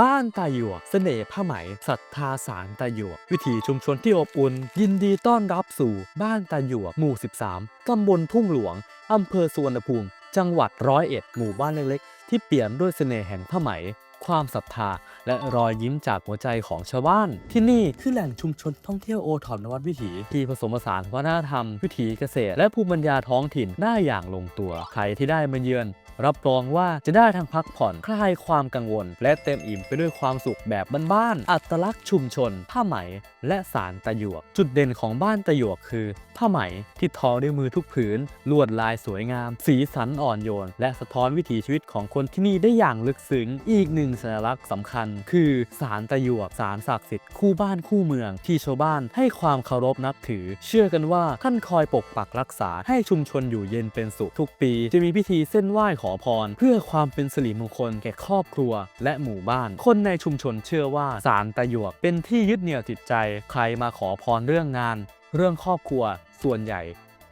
บ้านตาหยวกเสน่ห์ผ้าไหมศรัทธาสารตาหยวก วิถีชุมชนที่อบอุ่น ยินดีต้อนรับสู่บ้านตาหยวกหมู่ 13 ตำบลทุ่งหลวง อำเภอสุวรรณภูมิ จังหวัดร้อยเอ็ดหมู่บ้านเล็กๆ ที่เปี่ยมด้วยเสน่ห์แห่งผ้าไหม ความศรัทธา และรอยยิ้มจากหัวใจของชาวบ้าน ที่นี่คือแหล่งชุมชนท่องเที่ยวโอทอปนวัดวิถี ที่ผสมผสานวัฒนธรรม วิถีเกษตร และภูมิปัญญาท้องถิ่นได้อย่างลงตัวใครที่ได้มาเยือน รับรองว่าจะได้ทั้งพักผ่อนคลายความกังวล และเต็มอิ่มไปด้วยความสุขแบบบ้านๆ อัตลักษณ์ชุมชน ผ้าไหม และสารตะหยวก จุดเด่นของบ้านตะหยวกคือ ผ้าไหมที่ทอด้วยมือทุกผืน ลวดลายสวยงาม สีสันอ่อนโยน และสะท้อนวิถีชีวิตของคนที่นี่ได้อย่างลึกซึ้ง อีกหนึ่งสัญลักษณ์สำคัญ คือสารตะหยวกสารศักดิ์สิทธิ์คู่บ้านคู่เมืองที่ชาวบ้านให้ความเคารพนับถือ เชื่อกันว่าท่านคอยปกปักรักษาให้ชุมชนอยู่เย็นเป็นสุขทุกปี จะมีพิธีเส้นไหว้ของพร เพื่อความเป็นสิริมงคลแก่ครอบครัว และหมู่บ้าน คนในชุมชนเชื่อว่าสารตะหยวกเป็นที่ยึดเหนี่ยวจิตใจ ใครมาขอพรเรื่องงาน เรื่องครอบครัว ส่วนใหญ่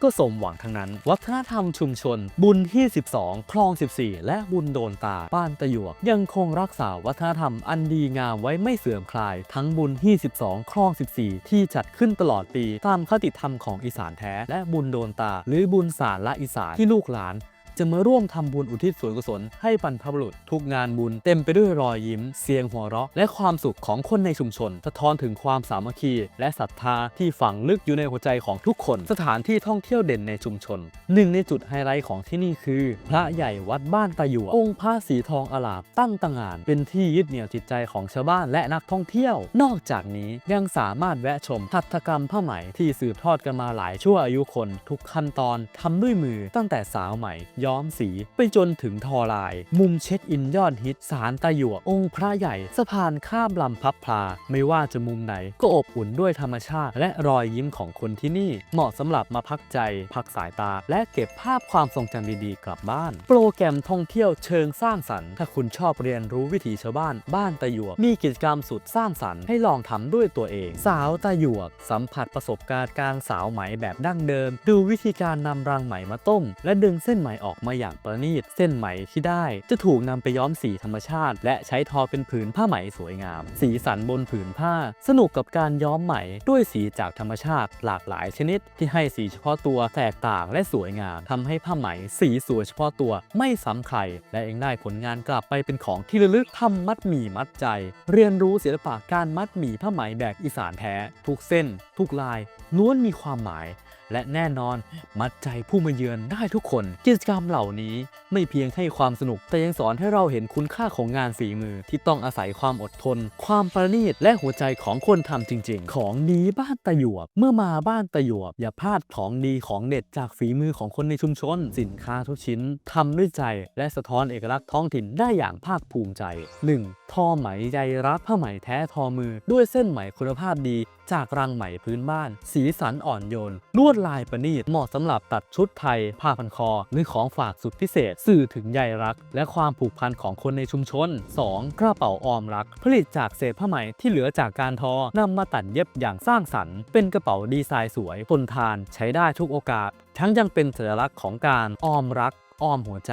ก็สมหวังทั้งนั้น วัฒนธรรมชุมชน บุญที่ 12 คลอง 14 และบุญโดนตา บ้านตะหยวก ยังคงรักษาวัฒนธรรมอันดีงามไว้ไม่เสื่อมคลาย ทั้งบุญที่ 12 คลอง 14 ที่จัดขึ้นตลอดปี ตามคติธรรมของอีสานแท้ และบุญโดนตา หรือบุญสารละอีสานที่ลูกหลาน จะมาร่วมทำบุญอุทิศส่วนกุศลให้บรรพบุรุษ ทุกงานบุญเต็มไปด้วยรอยยิ้ม เสียงหัวเราะ และความสุขของคนในชุมชน สะท้อนถึงความสามัคคี และศรัทธาที่ฝังลึกอยู่ในหัวใจของทุกคน สถานที่ท่องเที่ยวเด่นในชุมชนหนึ่งในจุดไฮไลท์ของที่นี่คือ พระใหญ่วัดบ้านตาหยวองค์พระสีทองอลามตั้งตางาน เป็นที่ยึดเหนี่ยวจิตใจของชาวบ้านและนักท่องเที่ยว นอกจากนี้ยังสามารถแวะชมหัตถกรรมผ้าไหมที่สืบทอดกันมาหลายชั่วอายุคน ทุกขั้นตอนทำด้วยมือตั้งแต่สาวไหมย้อมสี ไปจนถึงทอลาย มุมเช็คอินยอดฮิตสารตะหยวกองค์พระใหญ่ สะพานข้ามลำพับพลา ไม่ว่าจะมุมไหนก็อบอุ่นด้วยธรรมชาติ และรอยยิ้มของคนที่นี่ เหมาะสำหรับมาพักใจ พักสายตา และเก็บภาพความทรงจำดีๆ กลับบ้าน โปรแกรมท่องเที่ยวเชิงสร้างสรรค์ ถ้าคุณชอบเรียนรู้วิถีชาวบ้าน บ้านตะหยวกมีกิจกรรมสุดสร้างสรรค์ให้ลองทำด้วยตัวเอง สาวตะหยวก สัมผัสประสบการณ์การสาวไหมแบบดั้งเดิม ดูวิธีการนำรังไหมมาต้ม และดึงเส้นไหมออกมาอย่างประณีต เส้นไหมที่ได้ จะถูกนำไปย้อมสีธรรมชาติ และใช้ทอเป็นผืนผ้าไหมสวยงาม สีสันบนผืนผ้า สนุกกับการย้อมไหมด้วยสีจากธรรมชาติหลากหลายชนิด ที่ให้สีเฉพาะตัวแตกต่างและสวยงามทำให้ผ้าไหมสีสวยเฉพาะตัวไม่ซ้ำใคร และยังได้ผลงานกลับไปเป็นของที่ระลึกทำมัดหมี่มัดใจ เรียนรู้ศิลปะการมัดหมี่ผ้าไหมแบบอีสานแท้ ทุกเส้น ทุกลายล้วนมีความหมาย และแน่นอนมัดใจผู้มาเยือนได้ทุกคน กิจกรรมเหล่านี้ไม่เพียงให้ความสนุก แต่ยังสอนให้เราเห็นคุณค่าของงานฝีมือที่ต้องอาศัยความอดทน ความประณีตและหัวใจของคนทำจริง ๆ ของดีบ้านตะหยวบ เมื่อมาบ้านตะหยวบ อย่าพลาดของดีของเด็ดจากฝีมือของคนในชุมชน สินค้าทุกชิ้นทำด้วยใจ และสะท้อนเอกลักษณ์ท้องถิ่นได้อย่างภาคภูมิใจ 1. ทอไหมใยรักผ้าไหมแท้ทอมือ ด้วยเส้นไหมคุณภาพดี จากรังไหมพื้นบ้านสีสันอ่อนโยน ลวดลายประณีต เหมาะสำหรับตัดชุดไทย ผ้าพันคอ หรือของฝากสุดพิเศษ สื่อถึงใยรัก และความผูกพันของคนในชุมชน 2. กระเป๋าออมรัก ผลิตจากเศษผ้าไหมที่เหลือจากการทอนำมาตัดเย็บอย่างสร้างสรรค์ เป็นกระเป๋าดีไซน์สวยทนทาน ใช้ได้ทุกโอกาส ทั้งยังเป็นสัญลักษณ์ของการออมรัก ออมหัวใจ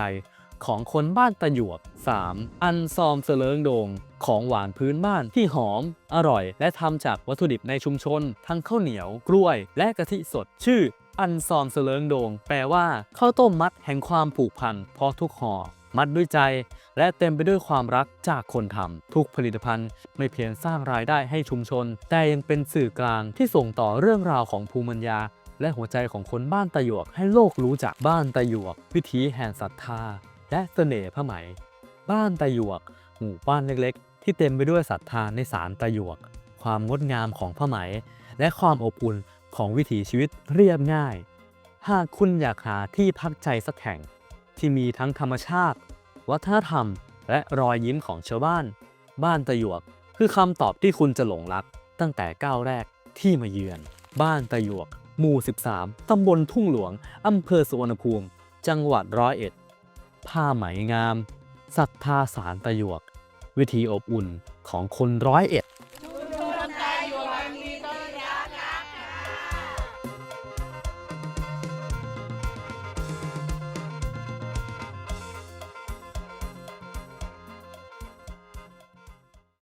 ของคนบ้านตะหยวก 3. อันซอมเสลิงโดง ของหวานพื้นบ้านที่หอม อร่อย และทำจากวัตถุดิบในชุมชน ทั้งข้าวเหนียว กล้วย และกะทิสด ชื่อ อันซอมเสลิงโดง แปลว่าข้าวต้มมัดแห่งความผูกพันเพราะทุกห่อมัดด้วยใจ และเต็มไปด้วยความรักจากคนทำทุกผลิตภัณฑ์ไม่เพียงสร้างรายได้ให้ชุมชน แต่ยังเป็นสื่อกลางที่ส่งต่อเรื่องราวของภูมิปัญญา และหัวใจของคนบ้านตะหยวกให้โลกรู้จักบ้านตะหยวก วิถีแห่งศรัทธา และเสน่ห์ผ้าไหม บ้านตะหยวก หมู่บ้านเล็กๆ ที่เต็มไปด้วยศรัทธาในสารตะหยวก ความงดงามของผ้าไหม และความอบอุ่นของวิถีชีวิตเรียบง่าย หากคุณอยากหาที่พักใจสักแห่ง ที่มีทั้งธรรมชาติ วัฒนธรรม และรอยยิ้มของชาวบ้าน บ้านตะหยวกคือคำตอบที่คุณจะหลงรัก ตั้งแต่ก้าวแรกที่มาเยือน บ้านตะหยวก หมู่ 13 ตำบลทุ่งหลวง อำเภอสุวรรณภูมิ จังหวัดร้อยเอ็ด ผ้าไหมงามศรัทธาสารประโยค วิธีอบอุ่นของคนร้อยเอ็ด